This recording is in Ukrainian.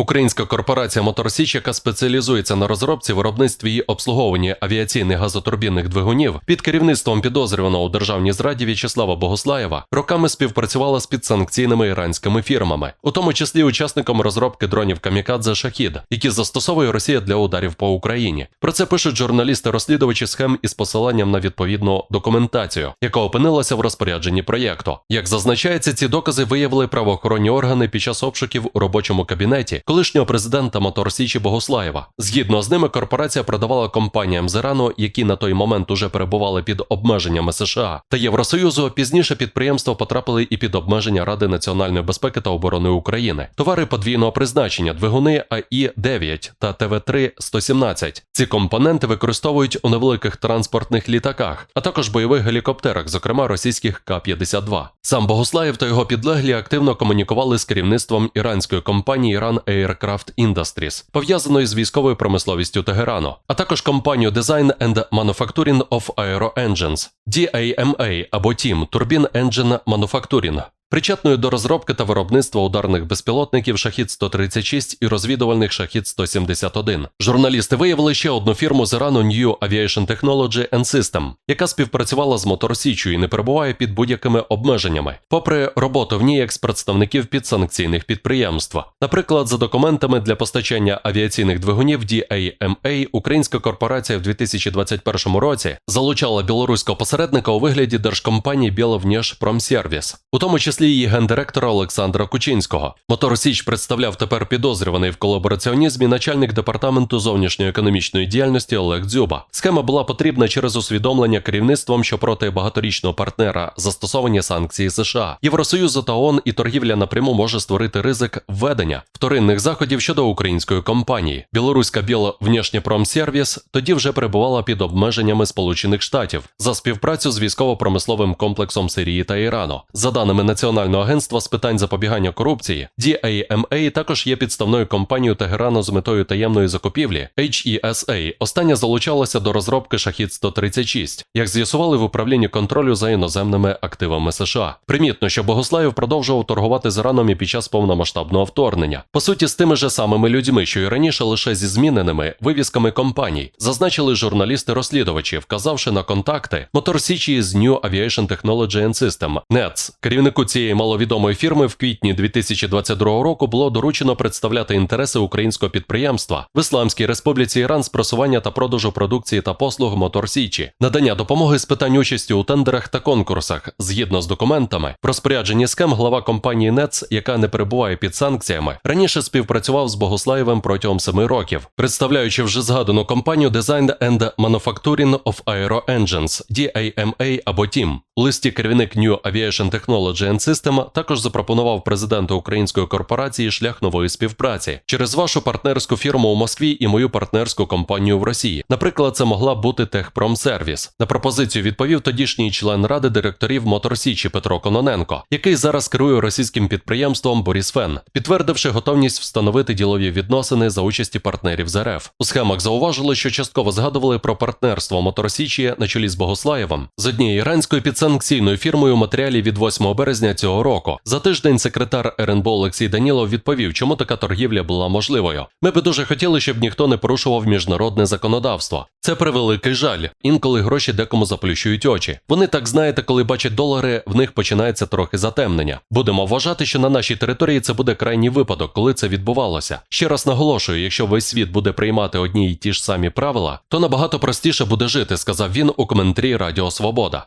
Українська корпорація Моторсіч, яка спеціалізується на розробці, виробництві і обслуговуванні авіаційних газотурбінних двигунів, під керівництвом підозрюваного у державній зраді В'ячеслава Богослаєва, роками співпрацювала з підсанкційними іранськими фірмами, у тому числі учасником розробки дронів Камікадзе Шахід, які застосовує Росія для ударів по Україні. Про це пишуть журналісти-розслідувачі схем із посиланням на відповідну документацію, яка опинилася в розпорядженні проєкту. Як зазначається, ці докази виявили правоохоронні органи під час обшуків у робочому кабінеті колишнього президента Моторсічі Богослаєва. Згідно з ними, корпорація продавала компаніям з Ірану, які на той момент уже перебували під обмеженнями США та Євросоюзу. Пізніше підприємства потрапили і під обмеження Ради національної безпеки та оборони України. Товари подвійного призначення, двигуни АІ 9 та ТВ-3 117. Ці компоненти використовують у невеликих транспортних літаках, а також бойових гелікоптерах, зокрема російських К-52. Сам Богослаєв та його підлеглі активно комунікували з керівництвом іранської компанії Iran Aircraft Industries, пов'язаної з військовою промисловістю Тегерану, а також компанію Design and Manufacturing of Aero Engines, DAMA або TIM Turbine Engine Manufacturing, причетною до розробки та виробництва ударних безпілотників Шахід 136 і розвідувальних Шахід 171. Журналісти виявили ще одну фірму з Ірану New Aviation Technology and System, яка співпрацювала з Моторсічю і не перебуває під будь-якими обмеженнями, попри роботу в ній як з представників підсанкційних підприємств. Наприклад, за документами для постачання авіаційних двигунів DAMA, українська корпорація в 2021 році залучала білоруського посередника у вигляді держкомпанії Біловнєшпромсервіс, у тому числі її гендиректора Олександра Кучинського. Мотор Січ представляв тепер підозрюваний в колабораціонізмі начальник департаменту зовнішньої економічної діяльності Олег Дзюба. Схема була потрібна через усвідомлення керівництвом, що проти багаторічного партнера застосовані санкції США, Євросоюзу та ООН і торгівля напряму може створити ризик введення вторинних заходів щодо української компанії. Білоруська Біловнішнєпромсервіс тоді вже перебувала під обмеженнями Сполучених Штатів за співпрацю з військово-промисловим комплексом Сирії та Ірану. За даними Національного агентства з питань запобігання корупції, DAMA також є підставною компанією Тегерану з метою таємної закупівлі HESA. Остання залучалася до розробки Шахід 136, як з'ясували в управлінні контролю за іноземними активами США. Примітно, що Богослаєв продовжував торгувати з Іраном і під час повномасштабного вторгнення. По суті, з тими же самими людьми, що і раніше лише зі зміненими вивісками компаній, зазначили журналісти-розслідувачі, вказавши на контакти Мотор Січі з New Aviation Technology and System NETS. Керівнику цієї маловідомої фірми в квітні 2022 року було доручено представляти інтереси українського підприємства в Ісламській Республіці Іран з просування та продажу продукції та послуг Мотор Січі, надання допомоги з питань участі у тендерах та конкурсах згідно з документами. Про спорядження схем глава компанії НЕЦ, яка не перебуває під санкціями, раніше співпрацював з Богослаєвим протягом семи років, представляючи вже згадану компанію Design and Manufacturing of Aero Engines, DAMA або TIM. У листі керівник New Aviation Technology and System також запропонував президенту української корпорації шлях нової співпраці через вашу партнерську фірму у Москві і мою партнерську компанію в Росії. Наприклад, це могла бути Техпромсервіс. На пропозицію відповів тодішній член ради директорів Моторсічі Петро Кононенко, який зараз керує російським підприємством Боріс Фен, підтвердивши готовність встановити ділові відносини за участі партнерів з РФ. У схемах зауважили, що частково згадували про партнерство Моторсічі на чолі з Богослаєвом з однією іранською підсанкційною фірмою у матеріалі від 8 березня цього року. За тиждень секретар РНБО Олексій Данілов відповів, чому така торгівля була можливою. Ми би дуже хотіли, щоб ніхто не порушував міжнародне законодавство. Це превеликий жаль. Інколи гроші декому заплющують очі. Вони так знаєте, коли бачать долари, в них починається трохи затемнення. Будемо вважати, що на нашій території це буде крайній випадок, коли це відбувалося. Ще раз наголошую, якщо весь світ буде приймати одні й ті ж самі правила, то набагато простіше буде жити, сказав він у коментарі Радіо Свобода.